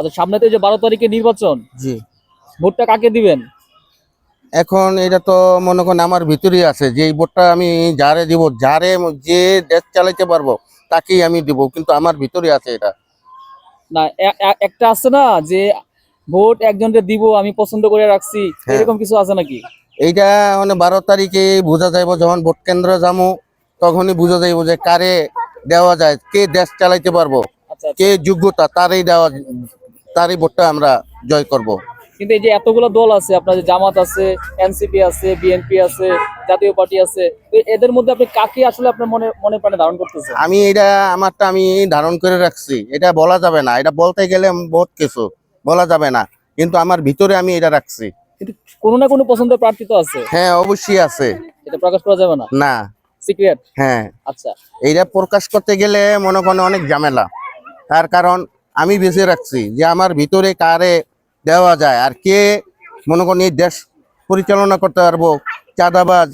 আচ্ছা সামনে তো যে বারো তারিখে নির্বাচন জি। ভোটটা কাকে দিবেন? এখন এটা তো মনে করেন আমার ভিতরেই আছে যে এই ভোটটা আমি যারে দিব যারে যে দেশ চালাইতে পারব তাকেই আমি দিব কিন্তু আমার ভিতরে আছে এটা। না একটা আছে না যে ভোট একজনকে দিব আমি পছন্দ করে রাখছি হ্যাঁ। এরকম কিছু আছে নাকি? এইটা মানে বারো তারিখে বোঝা যাইব যখন ভোট কেন্দ্র যাব তখনই বোঝা যাইব যে কারে দেওয়া যায় কে দেশ চালাইতে পারব আচ্ছা। কে যোগ্যতা তারই দেওয়া তারই ভোটটা আমরা জয় করব। কিন্তু এই যে এতগুলো দল আছে আপনার যে জামাত আছে এনসিপি আছে বিএনপি আছে জাতীয় পার্টি আছে এদের মধ্যে আপনি কাকে আসলে আপনার মনে মনে প্রাণে ধারণ করতেছেন? আমি এটা আমারটা আমি ধারণ করে রাখছি। এটা বলা যাবে না। এটা বলতে গেলে বহুত কিছু বলা যাবে না। কিন্তু আমার ভিতরে আমি এটা রাখছি। কিন্তু কোনো না কোনো পছন্দের প্রার্থী তো আছে। হ্যাঁ অবশ্যই আছে। এটা প্রকাশ করা যাবে না? না। সিক্রেট? হ্যাঁ। আচ্ছা। এইটা প্রকাশ করতে গেলে মনে করেন অনেক ঝামেলা। তার কারণ আমি বেঁচে রাখছি যে আমার ভিতরে কারে দেওয়া যায় আর কে মনে করেন এই দেশ পরিচালনা করতে পারব চাঁদাবাজ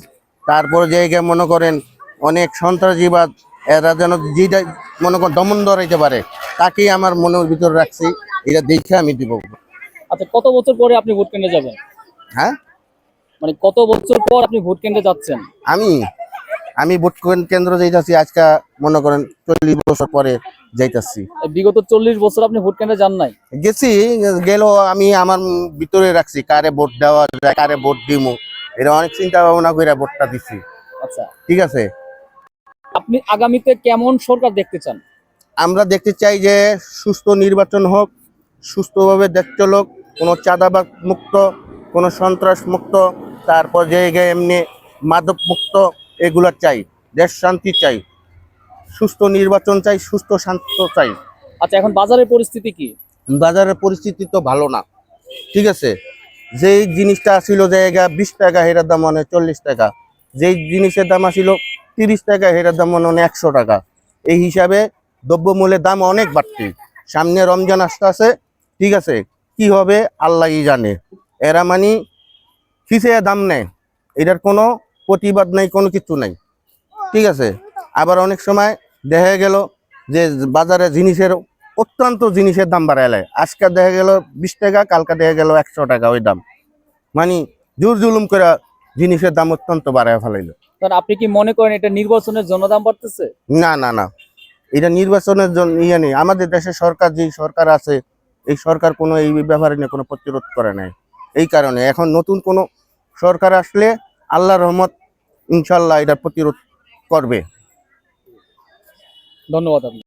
তারপর জায়গায় মনে করেন অনেক সন্ত্রাসীবাদ এরা যেন যেটা মনে করেন দমন ধরাইতে পারে তাকেই আমার মনের ভিতরে রাখছি এটা দেখে আমি দিব। আচ্ছা কত বছর পরে আপনি ভোট কেন্দ্রে যাবেন? হ্যাঁ? মানে কত বছর পর আপনি ভোট কেন্দ্রে যাচ্ছেন? আমি? আমি ভোট কেন্দ্র যাইতাছি আজকে মনে করেন চল্লিশ বছর পরে যাইতাছি। বিগত চল্লিশ বছর আপনি ভোট কেন্দ্রে যান নাই? গেছি গেলেও আমি আমার ভিতরে রাখছি কারে ভোট দেওয়া যায় কারে ভোট দিমু। এটা অনেক চিন্তা ভাবনা করে ভোটটা দিছি। আচ্ছা। ঠিক আছে? আপনি আগামীতে কেমন সরকার দেখতে চান? আমরা দেখতে চাই যে সুস্থ নির্বাচন হোক সুস্থভাবে দেশ লোক কোনো চাঁদাবাদ মুক্ত কোনো সন্ত্রাস মুক্ত তারপর জায়গায় এমনি মাদক মুক্ত এগুলো চাই দেশ শান্তি চাই সুস্থ নির্বাচন চাই সুস্থ শান্ত চাই। আচ্ছা এখন বাজারের পরিস্থিতি কি? বাজারের পরিস্থিতি তো ভালো না। ঠিক আছে? যেই জিনিসটা ছিল জায়গা বিশ টাকা হেরার দাম মানে চল্লিশ টাকা যেই জিনিসের দাম আসিল তিরিশ টাকা হেরার দাম মানে একশো টাকা। এই হিসাবে দ্রব্যমূল্যের দাম অনেক বাড়তি। সামনে রমজান আসতে আছে ঠিক আছে? কি হবে? আল্লাহই জানে। এরা মানি কিসে দাম নেয়? এটার কোনো প্রতিবাদ নাই কোনো কিছু নাই। ঠিক আছে? আবার অনেক সময় দেখা গেল যে বাজারে জিনিসের অত্যন্ত জিনিসের দাম বাড়াইলে আজকে দেখা গেল বিশ টাকা কালকে দেখা গেল একশো টাকা ওই দাম। মানে জোর জুলুম করে জিনিসের দাম অত্যন্ত বাড়ায় ফেলাইলো। কারণ আপনি কি মনে করেন এটা নির্বাচনের জন্য দাম বাড়তেছে? না না না। এটা নির্বাচনের জন্য ইয়ে নেই। আমাদের দেশে সরকার যে সরকার আছে এই সরকার কোনো এই ব্যাপারে নিয়ে কোনো প্রতিরোধ করে নাই। এই কারণে এখন নতুন কোনো সরকার আসলে আল্লাহ রহমত ইনশাল্লাহ এটা প্রতিরোধ করবে। ধন্যবাদ আপনি